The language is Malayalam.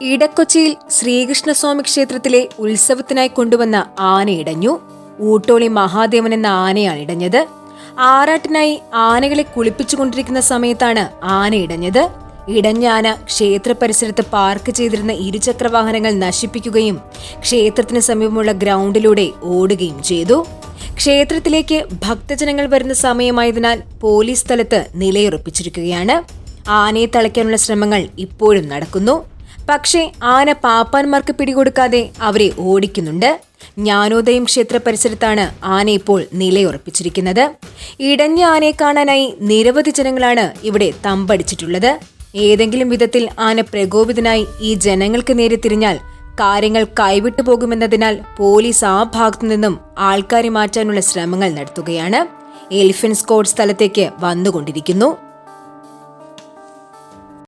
ഇടക്കൊച്ചിയിൽ ശ്രീകൃഷ്ണസ്വാമി ക്ഷേത്രത്തിലെ ഉത്സവത്തിനായി കൊണ്ടുവന്ന ആന ഇടഞ്ഞു. ഊട്ടോളി മഹാദേവൻ എന്ന ആനയാണ് ഇടഞ്ഞത്. ആറാട്ടിനായി ആനകളെ കുളിപ്പിച്ചുകൊണ്ടിരിക്കുന്ന സമയത്താണ് ആന ഇടഞ്ഞത്. ഇടഞ്ഞ ആന ക്ഷേത്ര പരിസരത്ത് പാർക്ക് ചെയ്തിരുന്ന ഇരുചക്ര വാഹനങ്ങൾ നശിപ്പിക്കുകയും ക്ഷേത്രത്തിന് സമീപമുള്ള ഗ്രൗണ്ടിലൂടെ ഓടുകയും ചെയ്തു. ക്ഷേത്രത്തിലേക്ക് ഭക്തജനങ്ങൾ വരുന്ന സമയമായതിനാൽ പോലീസ് സ്ഥലത്ത് നിലയുറപ്പിച്ചിരിക്കുകയാണ്. ആനയെ തളയ്ക്കാനുള്ള ശ്രമങ്ങൾ ഇപ്പോഴും നടക്കുന്നു. പക്ഷേ ആന പാപ്പാന്മാർക്ക് പിടികൊടുക്കാതെ അവരെ ഓടിക്കുന്നുണ്ട്. ജ്ഞാനോദയം ക്ഷേത്ര പരിസരത്താണ് ആന ഇപ്പോൾ നിലയുറപ്പിച്ചിരിക്കുന്നത്. ഇടഞ്ഞ ആനയെ കാണാനായി നിരവധി ജനങ്ങളാണ് ഇവിടെ തമ്പടിച്ചിട്ടുള്ളത്. ഏതെങ്കിലും വിധത്തിൽ ആന പ്രകോപിതനായി ഈ ജനങ്ങൾക്ക് നേരെ തിരിഞ്ഞാൽ കാര്യങ്ങൾ കൈവിട്ടു പോകുമെന്നതിനാൽ പോലീസ് ആ ഭാഗത്തു നിന്നും ആൾക്കാരെ മാറ്റാനുള്ള ശ്രമങ്ങൾ നടത്തുകയാണ്. എലിഫന്റ് സ്കോഡ് സ്ഥലത്തേക്ക് വന്നുകൊണ്ടിരിക്കുന്നു.